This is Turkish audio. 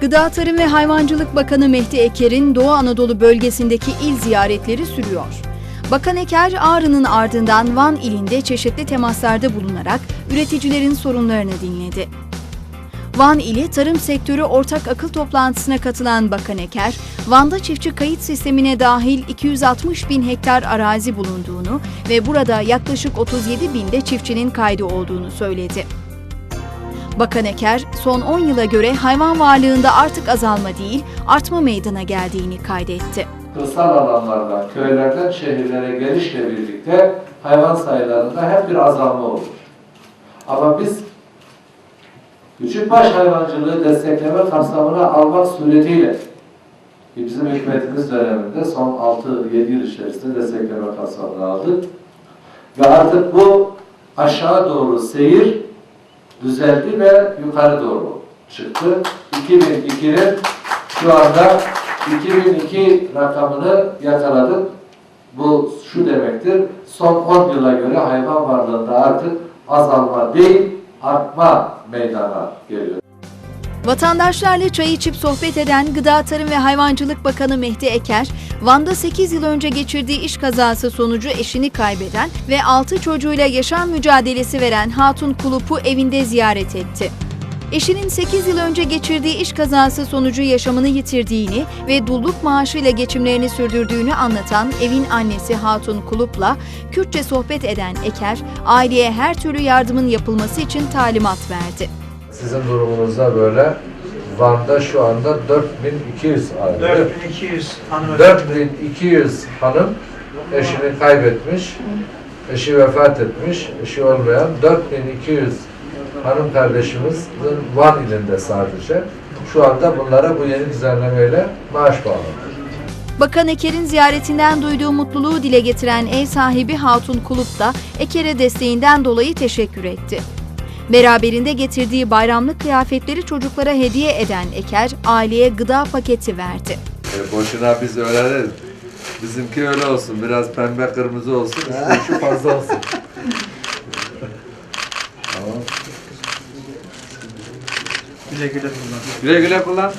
Gıda Tarım ve Hayvancılık Bakanı Mehdi Eker'in Doğu Anadolu bölgesindeki il ziyaretleri sürüyor. Bakan Eker, Ağrı'nın ardından Van ilinde çeşitli temaslarda bulunarak üreticilerin sorunlarını dinledi. Van ili tarım sektörü ortak akıl toplantısına katılan Bakan Eker, Van'da çiftçi kayıt sistemine dahil 260 bin hektar arazi bulunduğunu ve burada yaklaşık 37 binde çiftçinin kaydı olduğunu söyledi. Bakan Eker, son 10 yıla göre hayvan varlığında artık azalma değil, artma meydana geldiğini kaydetti. kırsal alanlardan, köylerden şehirlere gelişle birlikte hayvan sayılarında hep bir azalma olur. Ama biz küçükbaş hayvancılığı destekleme kapsamına almak suretiyle bizim hükümetimiz döneminde son 6-7 yıl içerisinde destekleme kapsamına aldık. Ve artık bu aşağı doğru seyir düzeldi ve yukarı doğru çıktı. 2002'nin şu anda 2002 rakamını yakaladık. Bu şu demektir, son 10 yıla göre hayvan varlığında artık azalma değil, artma meydana geliyor. Vatandaşlarla çay içip sohbet eden Gıda Tarım ve Hayvancılık Bakanı Mehdi Eker, Van'da 8 yıl önce geçirdiği iş kazası sonucu eşini kaybeden ve 6 çocuğuyla yaşam mücadelesi veren Hatun Kulup'u evinde ziyaret etti. Eşinin 8 yıl önce geçirdiği iş kazası sonucu yaşamını yitirdiğini ve dulluk maaşıyla geçimlerini sürdürdüğünü anlatan evin annesi Hatun Kulup'la Kürtçe sohbet eden Eker, aileye her türlü yardımın yapılması için talimat verdi. Sizin durumunuzda böyle Van'da şu anda 4200 aile. 4200 hanımefendi. 4200 hanım eşini kaybetmiş, eşi vefat etmiş, eşi olmayan 4200 hanım kardeşimizin Van ilinde sadece. Şu anda bunlara bu yeni düzenlemeyle maaş bağlanıyor. Bakan Eker'in ziyaretinden duyduğu mutluluğu dile getiren ev sahibi Hatun Kulup da Eker'e desteğinden dolayı teşekkür etti. Beraberinde getirdiği bayramlık kıyafetleri çocuklara hediye eden Eker, aileye gıda paketi verdi. E, boşuna biz öyle değil. Bizimki öyle olsun. Biraz pembe kırmızı olsun. şu fazla olsun. tamam. Güle güle kullan. Güle güle kullan.